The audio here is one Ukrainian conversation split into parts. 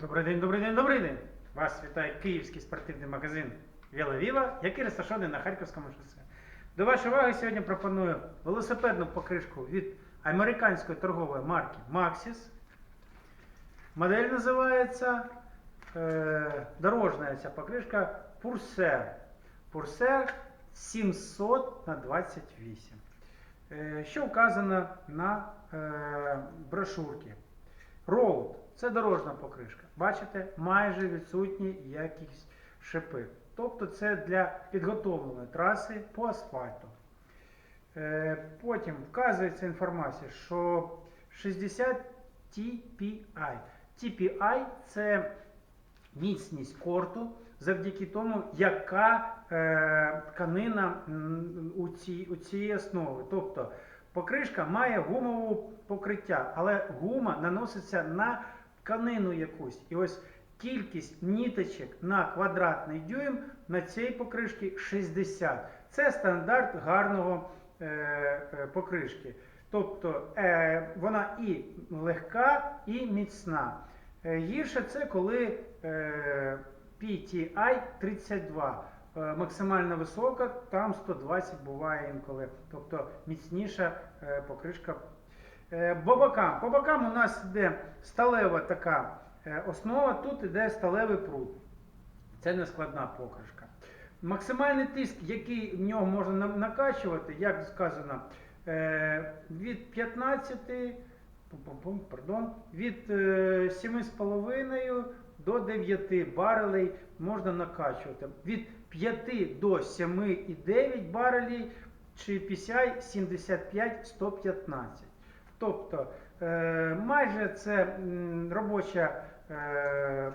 Добрий день, добрий день, добрий день! Вас вітає київський спортивний магазин Віла який розташований на Харківському шосе. До вашої уваги сьогодні пропоную велосипедну покришку від американської торгової марки Maxis. Модель називається е, дорожня ця покришка Purser. Purser 700 на 28. Е, що вказано на е, брошурці? Роуд це дорожня покришка. Бачите, майже відсутні якісь шипи. Тобто це для підготовленої траси по асфальту. Е, Потім вказується інформація, що 60 TPI. TPI це міцність корту завдяки тому, яка е, тканина у цій, у цій основі. Тобто покришка має гумове покриття, але гума наноситься на тканину якусь. І ось кількість ніточок на квадратний дюйм на цій покришці 60. Це стандарт гарного е, е, покришки. Тобто е, вона і легка, і міцна. Е, гірше це коли е, PTI 32. Е, Максимально висока, там 120 буває інколи. Тобто міцніша е, покришка. Е, По бокам. По бокам у нас йде сталева така е, основа, тут йде сталевий пруд. Це не складна покришка. Максимальний тиск, який в нього можна накачувати, як сказано, е, від 15, пардон, від е, 7,5 до 9 барелей можна накачувати. Від 5 до 7,9 барелей чи PCI 75-115. Тобто е, майже це робоча, е,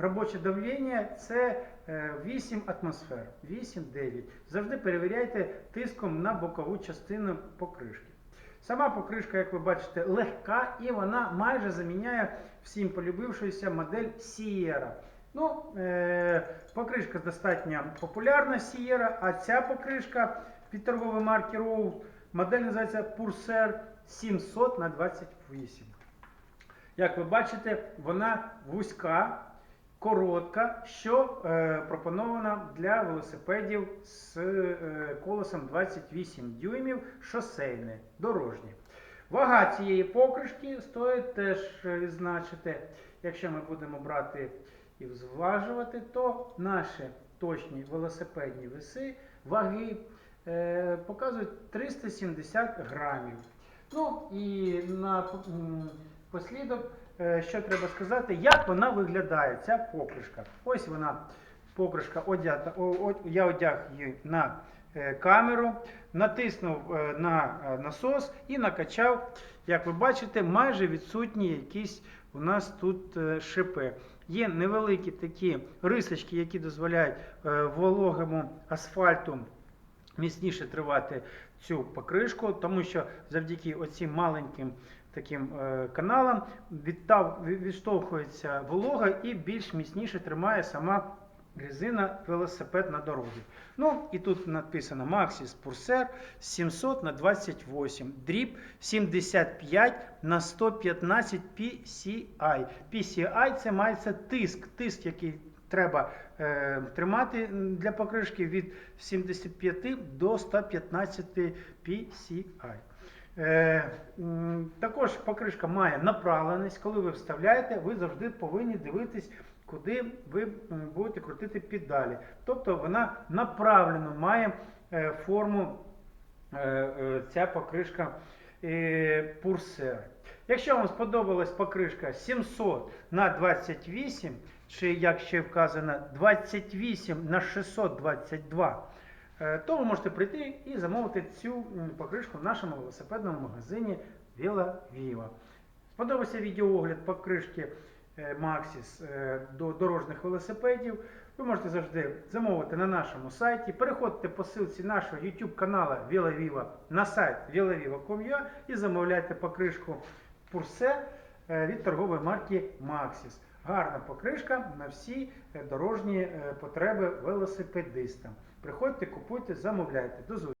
робоче давлення це е, 8 атмосфер, 8-9. Завжди перевіряйте тиском на бокову частину покришки. Сама покришка, як ви бачите, легка і вона майже заміняє всім полюбившуюся модель Sierra. Ну, е, покришка достатньо популярна Sierra, а ця покришка від торгової марки Rose, модель називається Purser 700 на 28. Як ви бачите, вона вузька, коротка, що е, пропонована для велосипедів з е, колесом 28 дюймів шосейне, дорожнє. Вага цієї покришки стоїть теж е, відзначити. Якщо ми будемо брати і зважувати, то наші точні велосипедні веси ваги е, показують 370 грамів. Ну і на послідок, е, що треба сказати, як вона виглядає, ця покришка. Ось вона, покришка одята. о- о- Я одяг її на е, камеру, натиснув е, на насос і накачав, як ви бачите, майже відсутні якісь у нас тут шипи. Є невеликі такі рисочки, які дозволяють вологому асфальту міцніше тривати цю покришку, тому що завдяки оцим маленьким таким е, каналам відтав, відштовхується волога і більш міцніше тримає сама резина велосипед на дорозі. Ну і тут написано Maxis Purser 700 на 28, дріб 75 на 115 PCI. PCI це мається тиск, тиск, який треба е, тримати для покришки від 75 до 115 PCI. Е, також покришка має направленість. Коли ви вставляєте, ви завжди повинні дивитись, куди ви будете крутити педалі. Тобто вона направлено має е, форму е, е, ця покришка Purser. Якщо вам сподобалась покришка 700 на 28, чи як ще вказано 28 на 622, е, то ви можете прийти і замовити цю покришку в нашому велосипедному магазині Vela Viva. Сподобався відеоогляд покришки е, Maxis е, до дорожніх велосипедів. Ви можете завжди замовити на нашому сайті. Переходьте по ссылці нашого YouTube каналу Vela Viva на сайт velaviva.com.ua і замовляйте покришку Purse е, від торгової марки Maxis. Гарна покришка на всі е, дорожні е, потреби велосипедиста. Приходьте, купуйте, замовляйте. До зустрічі!